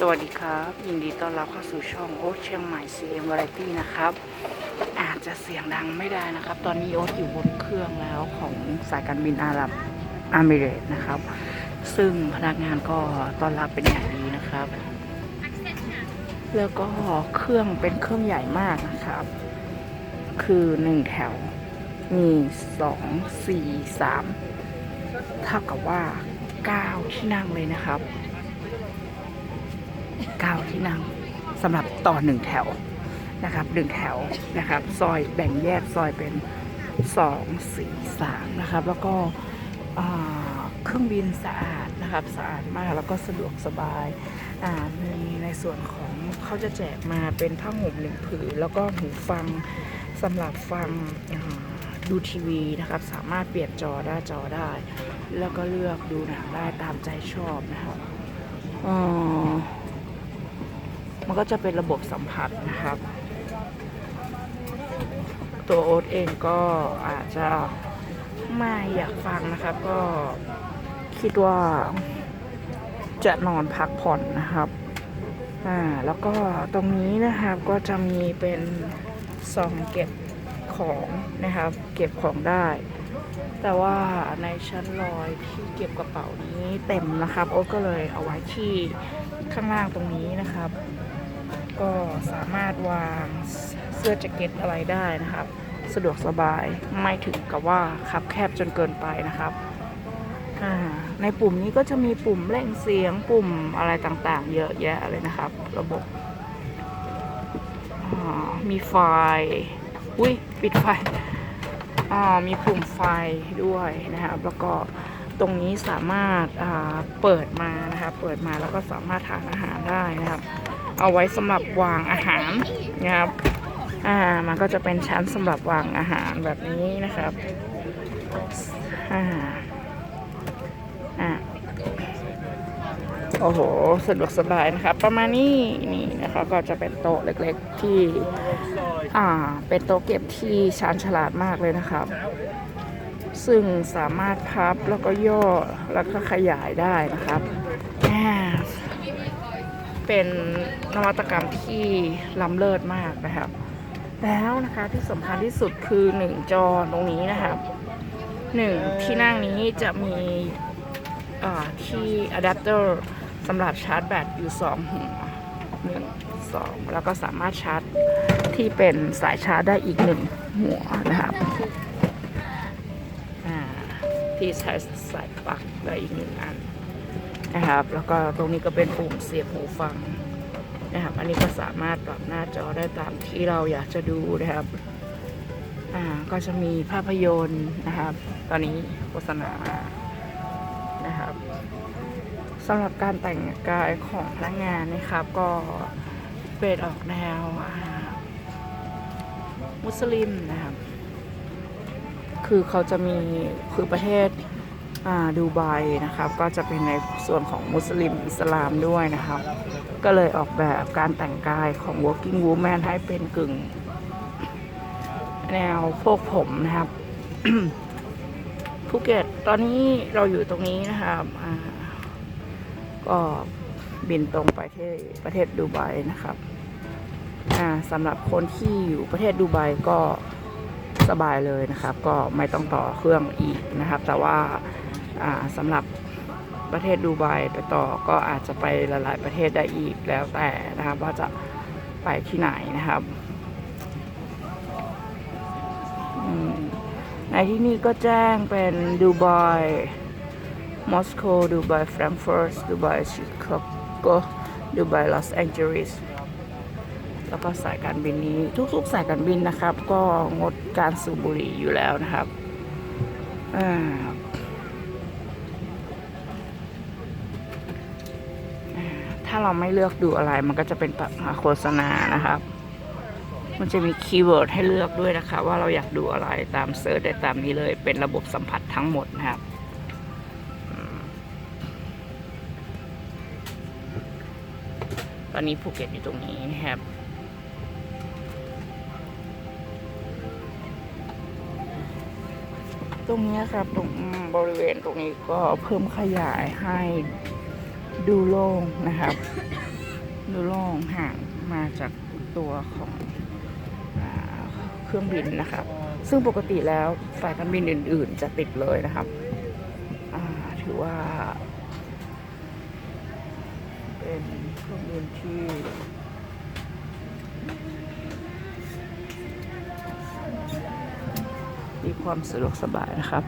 สวัสดีครับ ยินดีต้อนรับเข้าสู่ช่องโอ๊ตเชียงใหม่ CM Variety นะครับ อาจจะเสียงดังไม่ได้นะครับ ตอนนี้โอ๊ตอยู่บนเครื่องแล้วของสายการบินอาหรับอามิเรตนะครับ ซึ่งพนักงานก็ต้อนรับเป็นอย่างดีนะครับ แล้วก็เครื่องเป็นเครื่องใหญ่มากนะครับ คือหนึ่งแถวมีสองสี่สามเท่ากับว่าเก้าที่นั่งเลยนะครับ 9 ที่นั่งสำหรับต่อหนึ่งแถวนะครับหนึ่งแถวนะครับ ซอยแบ่งแยกซอยเป็น 2 4 3 นะครับ แล้วก็เครื่องบินสะอาดนะครับสะอาดมากแล้วก็สะดวกสบายมีในส่วนของเขาจะแจกมาเป็นผ้าห่มหนึ่งผืนแล้วก็หูฟังสำหรับฟังดูทีวีนะครับ สามารถเปลี่ยนจอได้จอได้ แล้วก็เลือกดูหนังได้ตามใจชอบนะครับอ่า มันก็จะเป็นระบบสัมผัสนะครับ ตัวโอ๊ตเองก็อาจจะไม่อยากฟังนะครับ ก็คิดว่าจะนอนพักผ่อนนะครับอ่าแล้วก็ตรงนี้นะครับก็จะมีเป็นซองเก็บของนะครับ เก็บของได้ แต่ว่าในชั้นลอยที่เก็บกระเป๋านี้เต็มนะครับ โอ๊ตก็เลยเอาไว้ที่ข้างล่างตรงนี้นะครับ ก็สามารถวางเสื้อแจ็คเก็ตอะไรได้นะครับ สะดวกสบายไม่ถึงกับว่าคับแคบจนเกินไปนะครับ ในปุ่มนี้ก็จะมีปุ่มเร่งเสียงปุ่มอะไรต่างๆ เยอะแยะเลยนะครับ ระบบมีไฟ อุ้ยปิดไฟมีปุ่มไฟด้วยนะครับ แล้วก็ตรงนี้สามารถเปิดมานะครับเปิดมาแล้วก็สามารถทานอาหารได้นะครับ เอาไว้สำหรับวางอาหารนะครับ อ่า มันก็จะเป็นชั้นสำหรับวางอาหารแบบนี้นะครับ อ่า อ่าโอ้โห สะดวกสบายนะครับ ประมาณนี้นี่นะคะก็จะเป็นโต๊ะเล็กๆที่ อ่า เป็นโต๊ะเก็บที่ชาญฉลาดมากเลยนะครับ ซึ่งสามารถพับแล้วก็ย่อแล้วก็ขยายได้นะครับอ่า เป็นนวัตกรรมที่ล้ำเลิศมากนะครับ แล้วนะคะที่สำคัญที่สุดคือ 1 จอตรงนี้นะครับหนึ่งที่นั่งนี้จะมีอ่าที่อะแดปเตอร์สำหรับชาร์จแบตอยู่ 2 หัวหนึ่งสองแล้วก็สามารถชาร์จที่เป็นสายชาร์จได้อีกหนึ่งหัวนะครับอ่าที่ใช้สายปลั๊กได้อีกหนึ่งอัน นะครับ แล้วก็ตรงนี้ก็เป็นปุ่มเสียบหูฟังนะครับ อันนี้ก็สามารถปรับหน้าจอได้ตามที่เราอยากจะดูนะครับ อ่า ก็จะมีภาพยนตร์นะครับ ตอนนี้โฆษณานะครับสำหรับการแต่งกายของพนักงานนะครับ ก็เป็นออกแนวอ่ามุสลิมนะครับ คือเขาจะมีคือประเทศ ดูไบนะครับก็จะเป็นในส่วนของมุสลิมอิสลามด้วยนะครับ ก็เลยออกแบบการแต่งกายของ working woman ให้เป็นกึ่ง แนวพวกผมนะครับภูเก็ตตอนนี้เราอยู่ตรงนี้นะครับก็บินตรงไปที่ประเทศดูไบนะครับสำหรับคนที่อยู่ประเทศดูไบก็สบายเลยนะครับ ก็ไม่ต้องต่อเครื่องอีกนะครับ แต่ว่า สำหรับประเทศดูไบไปต่อก็อาจจะไปหลายๆประเทศได้อีกแล้วแต่นะครับว่าจะไปที่ไหนนะครับในที่นี่ก็แจ้งเป็นดูไบมอสโกดูไบแฟรงก์เฟิร์ตดูไบชิคาโกดูไบลอสแองเจลิสแล้วก็สายการบินนี้ทุกๆสายการบินนะครับ ก็งดการสูบบุหรี่อยู่แล้วนะครับอ่าาเราไม่เลือกดูอะไรมันก็จะเป็นแบบโฆษณานะครับ มันจะมีคีย์เวิร์ดให้เลือกด้วยนะคะ ว่าเราอยากดูอะไรตามเซิร์ชได้ตามนี้เลยเป็นระบบสัมผัสทั้งหมดนะครับตอนนี้ภูเก็ตอยู่ตรงนี้นะครับตรงนี้ครับตรงบริเวณตรงนี้ก็เพิ่มขยายให้ ดูโล่งนะครับ ดูโล่งห่างมาจากตัวของอเครื่องบินนะครับ ซึ่งปกติแล้วสายการบินอื่น ๆ จะติดเลยนะครับถือว่า เป็นเครื่องบินที่ ความสะดวกสบายนะครับ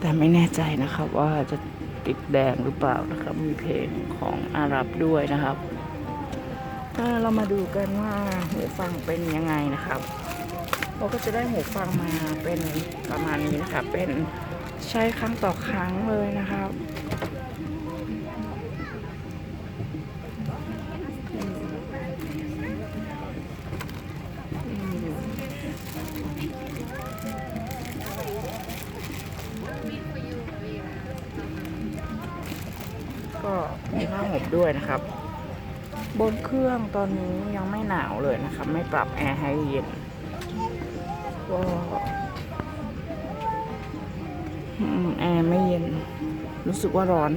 แต่ไม่แน่ใจนะครับว่าจะติดแดงหรือเปล่านะครับ มีเพลงของอาหรับด้วยนะครับอ่าเรามาดูกันว่าหูฟังเป็นยังไงนะครับเราก็จะได้หูฟังมาเป็นประมาณนี้นะครับเป็นใช้ครั้งต่อครั้งเลยนะครับ ด้วยนะครับ บนเครื่องตอนนี้ยังไม่หนาวเลยนะครับ ไม่ปรับแอร์ให้เย็นก็แอร์ไม่เย็น รู้สึกว่าร้อน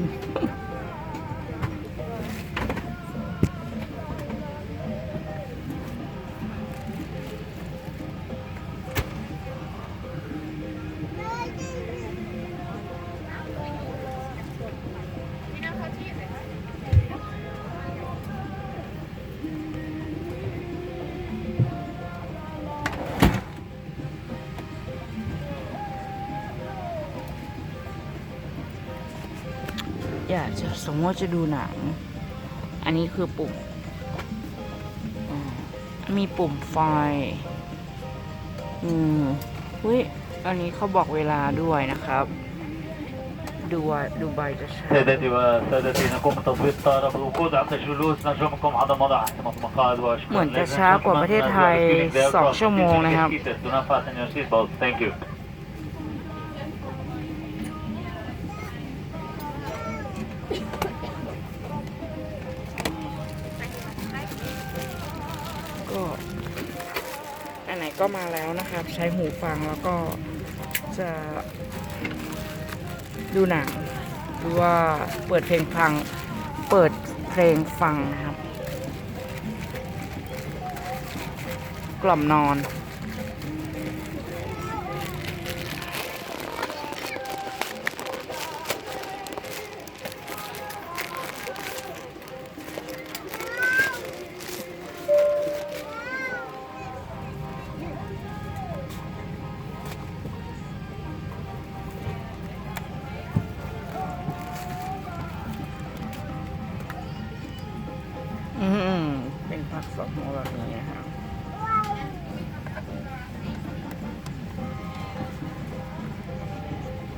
อยากจะสมมติว่าจะดูหนัง อันนี้คือปุ่มอ่ามีปุ่มไฟ อืมเฮ้ย อันนี้เขาบอกเวลาด้วยนะครับ ดูว่าดูใบจะใช้ سادتي وسادتي نقوم بتطبيق الطائرة بالوقود عند الجلوس نرجوكم عدم وضع احتمال المقاعد واشكرا เหมือนจะช้ากว่าประเทศไทยสองชั่วโมงนะครับ Do not fasten your seatbelt. Thank you. ก็มาแล้วนะคะ ใช้หูฟังแล้วก็จะดูหนังหรือว่าเปิดเพลงฟัง เปิดเพลงฟังนะครับ กล่อมนอน เป็นพักสองหัวแบบนี้นะครับ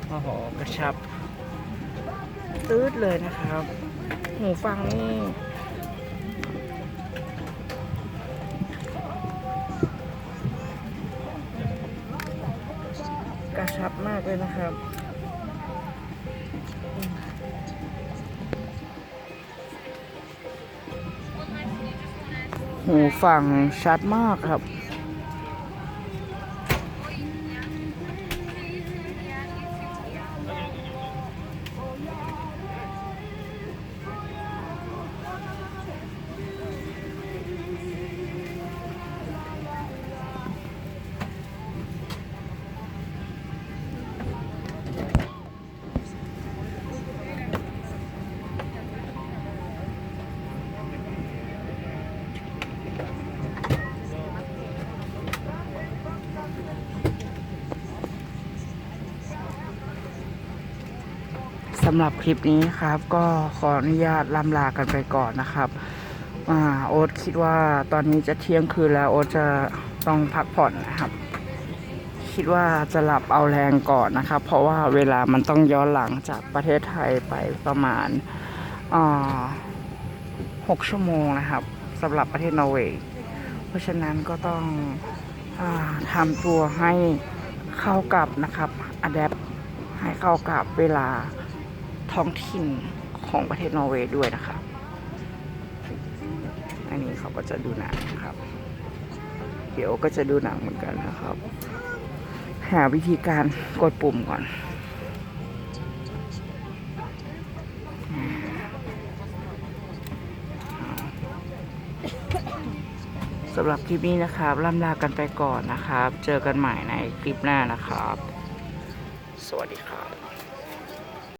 โอ้โหกระชับ ตืดเลยนะครับ หูฟังนี่กระชับมากเลยนะครับ หูฟังชัดมากครับำหรับคลิปนี้ครับ ก็ขออนุญาตลำลากันไปก่อนนะครับอ่าโอ๊ตคิดว่าตอนนี้จะเที่ยงคืนแล้ว โอ๊ตจะต้องพักผ่อนนะครับ คิดว่าจะหลับเอาแรงก่อนนะครับ เพราะว่าเวลามันต้องย้อนหลังจากประเทศไทยไปประมาณอ่าหกชั่วโมงนะครับสำหรับประเทศนอร์เวย์เพราะฉะนั้นก็ต้องอทำตัวให้เข้ากับนะครับอัดแอปให้เข้ากับเวลา ท้องถิ่นของประเทศนอร์เวย์ด้วยนะครับอันนี้เขาก็จะดูหนังนะครับ เดี๋ยวก็จะดูหนังเหมือนกันนะครับ หาวิธีการกดปุ่มก่อนสำหรับคลิปนี้นะครับล่ำลากันไปก่อนนะครับ เจอกันใหม่ในคลิปหน้านะครับ สวัสดีครับ